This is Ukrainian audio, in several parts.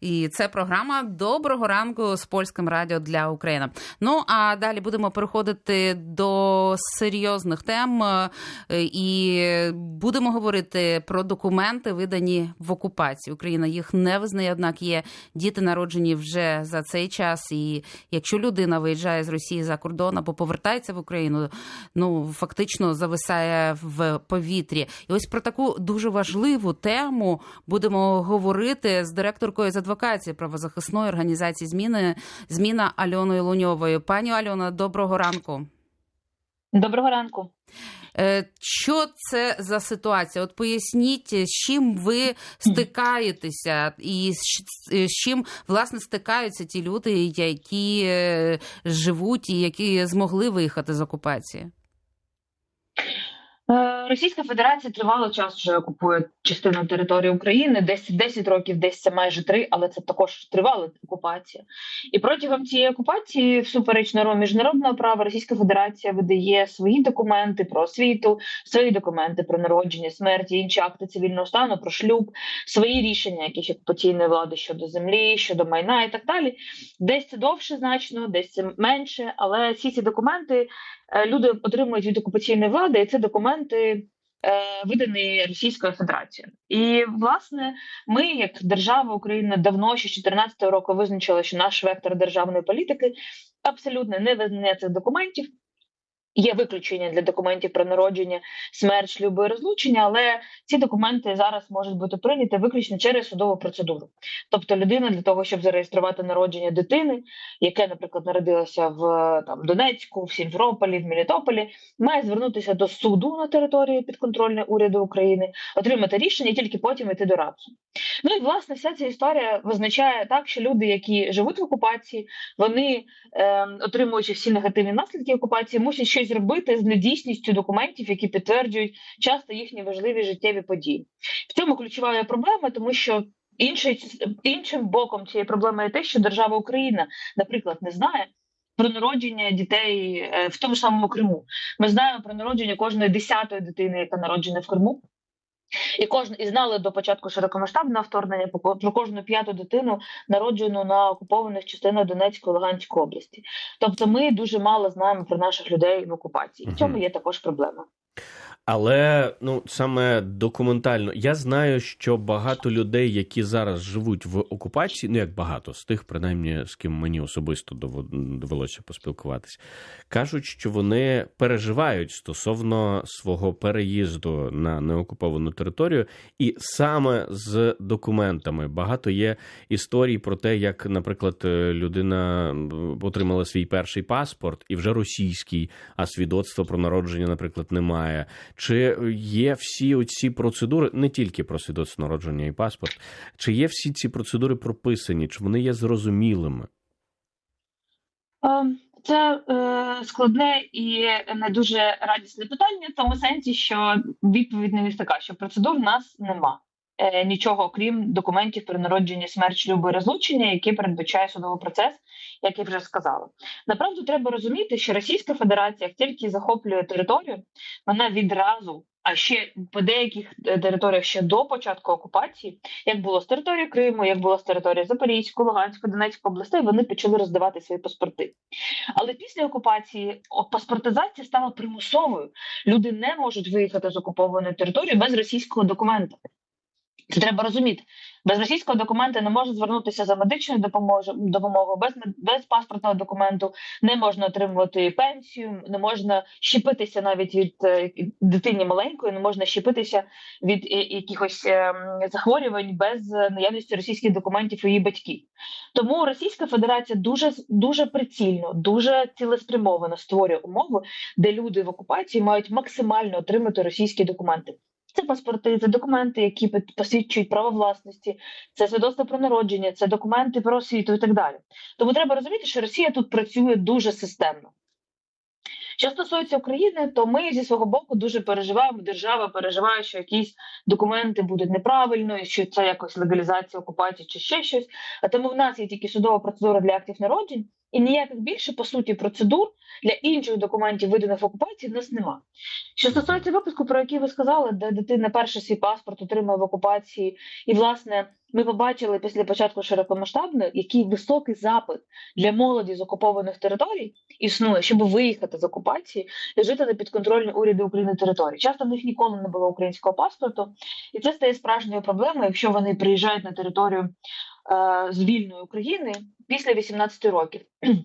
І це програма Доброго ранку з польським радіо для України. Ну а далі будемо переходити до серйозних тем е, і будемо говорити про документи, видані в окупації. Україна їх не визнає, однак є діти народжені вже за цей час. І якщо людина виїжджає з Росії за кордон або повертається в Україну, ну фактично зависає в повітрі. І ось про таку дуже важливу тему будемо говорити з директоркою адвокації правозахисної організації зміни зміна Альоною Луньовою. Пані Альона, доброго ранку. Доброго ранку. Е, Що це за ситуація? От поясніть, з чим ви стикаєтеся, і з з чим власне стикаються ті люди, які е, живуть і які змогли виїхати з окупації? Російська Федерація тривало час вже окупує частину території України, десь 10 років, десь це майже 3, але це також тривала окупація. І протягом цієї окупації, всупереч нормам міжнародного права, Російська Федерація видає свої документи про освіту, свої документи про народження, смерті, інші акти цивільного стану, про шлюб, свої рішення, якісь окупаційної влади щодо землі, щодо майна і так далі. Десь це довше значно, десь це менше, але всі ці документи е, люди отримують від окупаційної влади, і це документи. Е, Видані Російською Федерацією, і власне ми, як держава України, давно ще з 2014 року визначили, що наш вектор державної політики абсолютно не визнання цих документів. Є виключення для документів про народження, смерть, шлюби і розлучення, але ці документи зараз можуть бути прийняті виключно через судову процедуру. Тобто, людина для того, щоб зареєструвати народження дитини, яке, наприклад, народилося в там Донецьку, в Сімферополі, в Мелітополі, має звернутися до суду на території підконтрольної уряду України, отримати рішення і тільки потім йти до рабсу. Ну і власне вся ця історія визначає так, що люди, які живуть в окупації, вони, е, отримуючи всі негативні наслідки окупації, мусять щось зробити з недійсністю документів, які підтверджують часто їхні важливі життєві події. В цьому ключова проблема, тому що інший, іншим боком цієї проблеми є те, що держава Україна, наприклад, не знає. Про народження дітей е, в тому самому Криму. Ми знаємо про народження кожної десятої дитини, яка народжена в Криму. І кожен і знали до початку широкомасштабного вторгнення про кожну п'яту дитину, народжену на окупованих частинах Донецької Луганської області. Тобто, ми дуже мало знаємо про наших людей в окупації. В цьому є також проблема. Але ну саме документально я знаю, що багато людей, які зараз живуть в окупації, ну як багато з тих, принаймні з ким мені особисто довелося поспілкуватись, кажуть, що вони переживають стосовно свого переїзду на неокуповану територію, і саме з документами багато є історій про те, як, наприклад, людина отримала свій перший паспорт і вже російський, а свідоцтва про народження, наприклад, немає. Чи є всі оці процедури, не тільки про свідоцтво народження і паспорт, чи є всі ці процедури прописані, чи вони є зрозумілими? Ем, Це е, складне і не дуже радісне питання, в тому сенсі, що відповідь не така, що процедур в нас нема. Е, Нічого окрім документів про народження, смерть, шлюбу і розлучення, які передбачає судовий процес, як я вже сказала. Направду треба розуміти, що Російська Федерація, як тільки захоплює територію, вона відразу, а ще по деяких територіях ще до початку окупації, як було з території Криму, як було з території Запорізької, Луганської, Донецької областей, вони почали роздавати свої паспорти. Але після окупації паспортизація стала примусовою. Люди не можуть виїхати з окупованої території без російського документа. Це треба розуміти. Без російського документа не можна звернутися за медичною допомогою, без без паспортного документу не можна отримувати пенсію, не можна щепитися навіть від дитині маленької, не можна щепитися від якихось захворювань без наявності російських документів у її батьків. Тому Російська Федерація дуже дуже прицільно, дуже цілеспрямовано створює умови, де люди в окупації мають максимально отримати російські документи. Це паспорти, це документи, які посвідчують право власності, це свідоцтво про народження, це документи про освіту і так далі. Тому треба розуміти, що Росія тут працює дуже системно. Що стосується України, то ми зі свого боку дуже переживаємо. Держава переживає, що якісь документи будуть неправильно, що це якось легалізація окупації чи ще щось. А тому в нас є тільки судова процедура для актів народжень, І ніяких більше, по суті, процедур для інших документів, виданих в окупації, в нас нема. Що стосується випуску, про який ви сказали, де дитина перший свій паспорт отримує в окупації, і, власне, ми побачили після початку широкомасштабної, який високий запит для молоді з окупованих територій існує, щоб виїхати з окупації і жити на підконтрольній уряду України території. Часто в них ніколи не було українського паспорту, і це стає справжньою проблемою, якщо вони приїжджають на територію з вільної України після 18 років.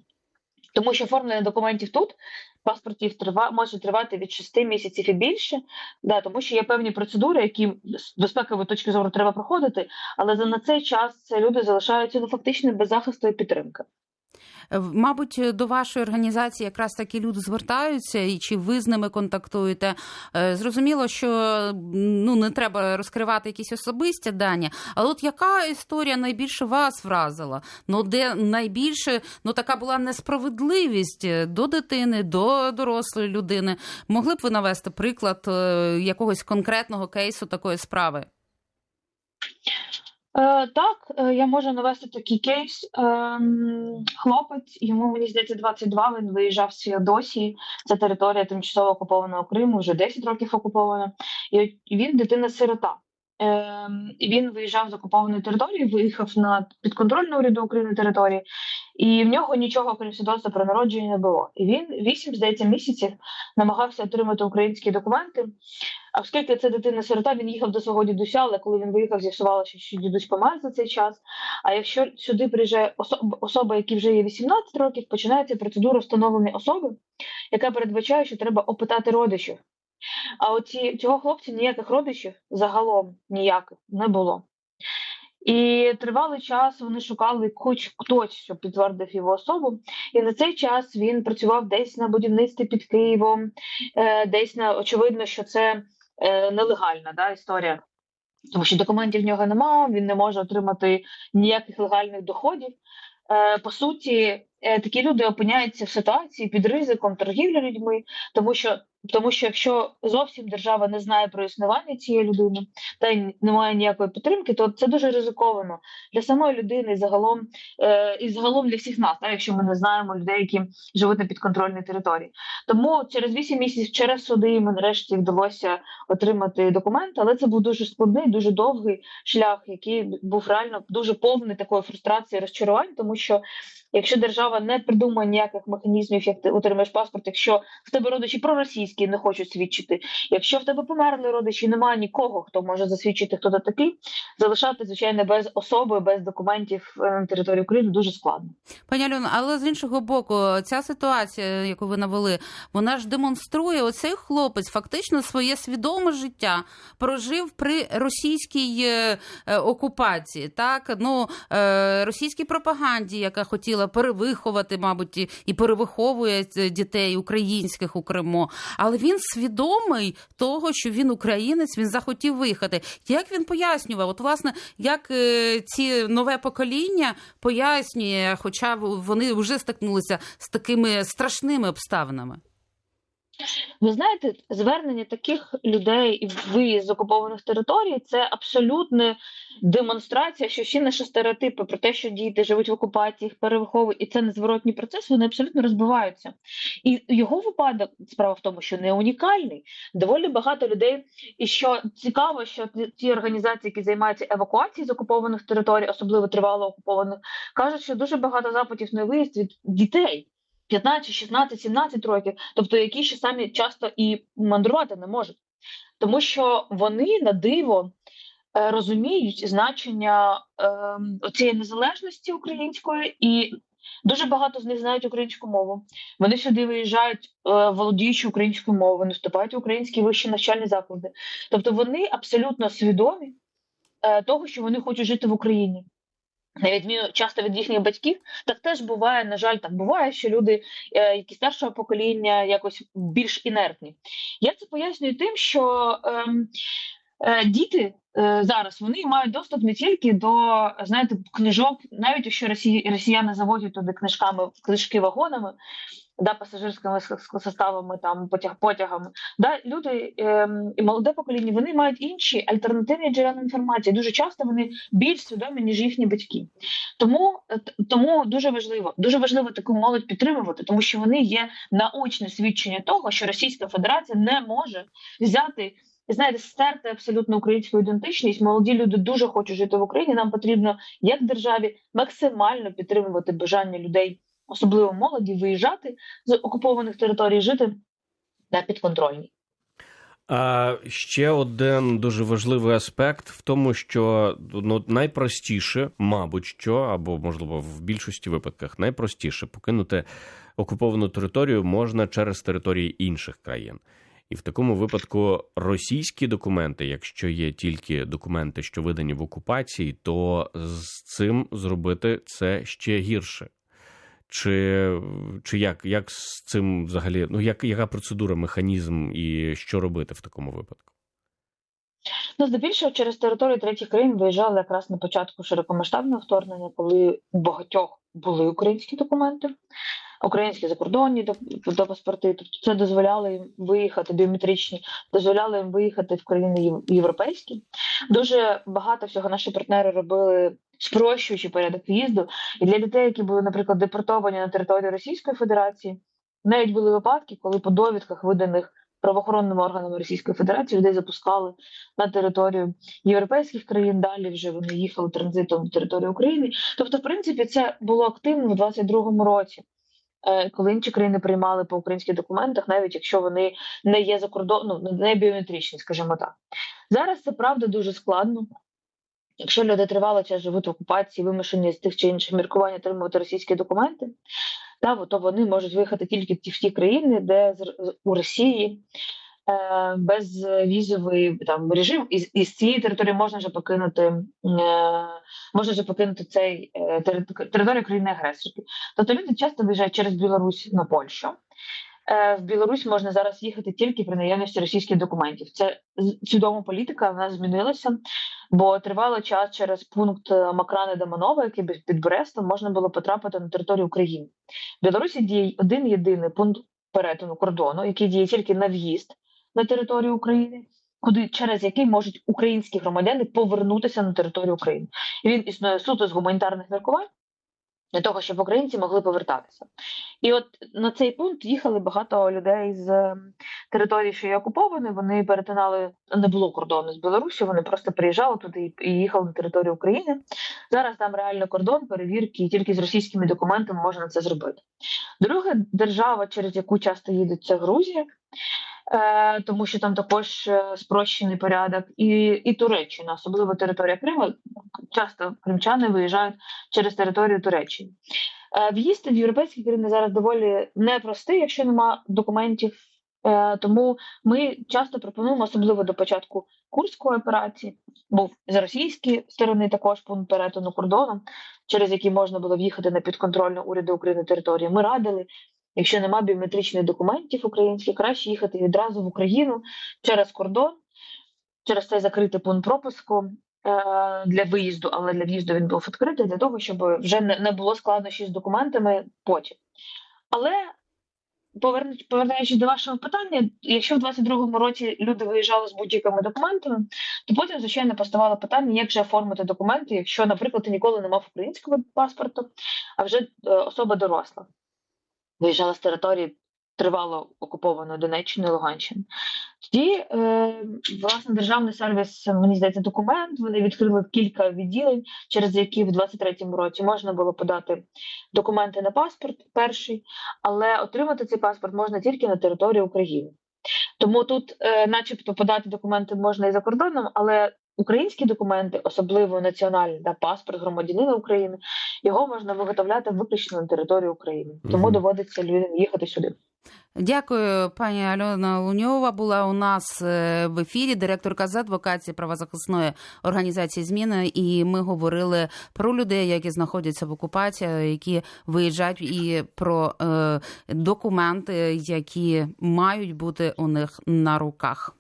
Тому що оформлення документів тут паспортів трива може тривати від 6 місяців і більше, да, тому що є певні процедури, які з безпекової точки зору треба проходити, але за на цей час люди залишаються ну, фактично без захисту і підтримки. Е, Мабуть, до вашої організації якраз такі люди звертаються, і чи ви з ними контактуєте? Е, Зрозуміло, що ну не треба розкривати якісь особисті дані. Але от яка історія найбільше вас вразила? Ну де найбільше ну така була несправедливість до дитини, до дорослої людини? Могли б ви навести приклад е, якогось конкретного кейсу такої справи? Е, так, е, я можу навести такий кейс. Ем, хлопець, йому мені здається 22, Він виїжджав з Феодосії. Це територія тимчасово окупованого Криму, вже 10 років окупована. І він дитина-сирота. Ем, він виїжджав з окупованої території, виїхав на підконтрольну уряду України території, і в нього нічого, окрім свідоцтва про народження, не було. І він 8, здається, місяців намагався отримати українські документи. А оскільки це дитина-сирота, він їхав до свого дідуся, але коли він виїхав, з'ясувалося, що дідусь помер за цей час. А якщо сюди приїжджає особа, особа, які вже є 18 років, починається процедура встановлення особи, яка передбачає, що треба опитати родичів. А оці цього хлопця ніяких родичів загалом ніяких не було. І тривалий час вони шукали хоч хтось, що підтвердив його особу. І на цей час він працював десь на будівництві під Києвом, е, десь на очевидно, що це е, нелегальна да, історія. Тому що документів в нього немає, він не може отримати ніяких легальних доходів. Е, по суті, е, такі люди опиняються в ситуації під ризиком торгівлі людьми, тому що тому що якщо зовсім держава не знає про існування цієї людини та й немає ніякої підтримки, то це дуже ризиковано для самої людини і загалом е, і загалом для всіх нас, так, якщо ми не знаємо людей, які живуть на підконтрольній території. Тому через 8 місяців через суди ми нарешті вдалося отримати документи, але це був дуже складний, дуже довгий шлях, який був реально дуже повний такої фрустрації, розчарувань, тому що якщо держава не придумає ніяких механізмів, як ти отримаєш паспорт, якщо в тебе родичі проросійські не хочуть свідчити, якщо в тебе померли родичі, немає нікого, хто може засвідчити, хто ти такий, залишати звичайно без особи, без документів е, на території України дуже складно. Пані Альона, але з іншого боку, ця ситуація, яку ви навели, вона ж демонструє оцей хлопець фактично своє свідоме життя прожив при російській е, е, окупації, так ну російській пропаганді, яка хотіла перевиховати, мабуть, і- перевиховує е, дітей українських у Криму. Але він свідомий того, що він українець, він захотів виїхати. Як він пояснював? От, власне, як е, ці нове покоління пояснює, хоча вони вже стикнулися з такими страшними обставинами. Ви знаєте, звернення таких людей і виїзд з окупованих територій це абсолютна демонстрація, що всі наші стереотипи про те, що діти живуть в окупації, їх перевиховують, і це незворотній процес, вони абсолютно розбиваються. І його випадок справа в тому, що не унікальний. Доволі багато людей. І що цікаво, що ті організації, які займаються евакуацією з окупованих територій, особливо тривало окупованих, кажуть, що дуже багато запитів на виїзд від дітей. 15, 16, 17 років, тобто які ще самі часто і мандрувати не можуть, тому що вони на диво е, розуміють значення е, цієї незалежності української, і дуже багато з них знають українську мову. Вони сюди виїжджають, е, володіючи українською мовою, вони вступають в українські вищі навчальні заклади. Тобто вони абсолютно свідомі е, того, що вони хочуть жити в Україні. На відміну часто від їхніх батьків, так теж буває, на жаль, так буває, що люди, е, які старшого покоління, якось більш інертні. Я це пояснюю тим, що ем, е, діти е, зараз вони мають доступ не тільки до знаєте, книжок, навіть якщо росі, росіяни заводять туди книжками книжки вагонами, да, пасажирськими составами, там потяг потягами. Да, люди ем, і молоде покоління вони мають інші альтернативні джерела інформації. Дуже часто вони більш свідомі ніж їхні батьки. Тому е, тому дуже важливо, дуже важливо таку молодь підтримувати, тому що вони є наочне свідчення того, що Російська Федерація не може взяти. і, Знаєте, стерти абсолютно українську ідентичність. Молоді люди дуже хочуть жити в Україні. Нам потрібно як державі максимально підтримувати бажання людей, особливо молоді, виїжджати з окупованих територій, жити на підконтрольній. А ще один дуже важливий аспект в тому, що ну найпростіше, мабуть, що або можливо в більшості випадках найпростіше покинути окуповану територію можна через території інших країн. І в такому випадку російські документи, якщо є тільки документи, що видані в окупації, то з цим зробити це ще гірше. Чи, чи як, як з цим взагалі? Ну як яка процедура, механізм і що робити в такому випадку? Ну, здебільшого через територію третіх країн виїжджали якраз на початку широкомасштабного вторгнення, коли у багатьох були українські документи, українські закордонні до- до паспорти. Тобто це дозволяло їм виїхати біометричні, дозволяло їм виїхати в країни європейські. Дуже багато всього наші партнери робили. Спрощуючи порядок в'їзду, і для людей, які були, наприклад, депортовані на територію Російської Федерації, навіть були випадки, коли по довідках, виданих правоохоронними органами Російської Федерації, людей запускали на територію європейських країн. Далі вже вони їхали транзитом до території України. Тобто, в принципі, це було активно у 22-му році. Е, Коли інші країни приймали по українських документах, навіть якщо вони не є за кордоном, ну, не біометричні, скажімо так. Зараз це правда дуже складно. Якщо люди тривало час живуть в окупації, вимушені з тих чи інших міркувань отримувати російські документи, та, то вони можуть виїхати тільки ті- в ті країни, де у Росії безвізовий там режим, і, і з цієї території можна вже покинути е, можна вже покинути цей е, територію країни агресорки. Тобто люди часто виїжджають через Білорусь на Польщу. Е, В Білорусь можна зараз їхати тільки при наявності російських документів. Це свідома політика, вона змінилася, бо тривало час через пункт е, Макрани Даманова, який під Брестом, можна було потрапити на територію України. В Білорусі діє один єдиний пункт перетину кордону, який діє тільки на в'їзд на територію України, куди через який можуть українські громадяни повернутися на територію України. І він існує суто з гуманітарних міркувань для того, щоб українці могли повертатися. І от на цей пункт їхали багато людей з е, території, що є окуповані. Вони перетинали не було кордону з Білорусі. Вони просто приїжджали туди і їхали на територію України. Зараз там реально кордон, перевірки, і тільки з російськими документами можна це зробити. Друга держава, через яку часто їдуть, це Грузія. Е, тому що там також е, спрощений порядок, і, і Туреччина, особливо територія Криму. Часто кримчани виїжджають через територію Туреччини. Е, В'їзд в європейські країни зараз доволі непростий, якщо нема документів. Тому ми часто пропонуємо, особливо до початку курської операції, був з російської сторони також пункт перетину кордону, через який можна було в'їхати на підконтрольну уряду України територію. Ми радили, якщо нема біометричних документів українських, краще їхати відразу в Україну через кордон, через цей закритий пункт пропуску е, для виїзду, але для в'їзду він був відкритий для того, щоб вже не, було складнощів з документами потім. Але повертаючись до вашого питання, якщо в 22-му році люди виїжджали з будь-якими документами, то потім, звичайно, поставало питання, як же оформити документи, якщо, наприклад, ти ніколи не мав українського паспорту, а вже е, особа доросла. Виїжджала з території тривало окупованої Донеччини, Луганщини. Тоді, е, власне, державний сервіс, мені здається, документ. Вони відкрили кілька відділень, через які в 23-му році можна було подати документи на паспорт перший, але отримати цей паспорт можна тільки на території України. Тому тут, е, начебто, подати документи можна і за кордоном, але українські документи, особливо національний да, паспорт громадянина України, його можна виготовляти виключно на території України. Тому Мгм. доводиться людям їхати сюди. Дякую, пані Альона Луньова. Була у нас е, в ефірі директорка з адвокації правозахисної організації зміни. І ми говорили про людей, які знаходяться в окупації, які виїжджають, і про е, документи, які мають бути у них на руках.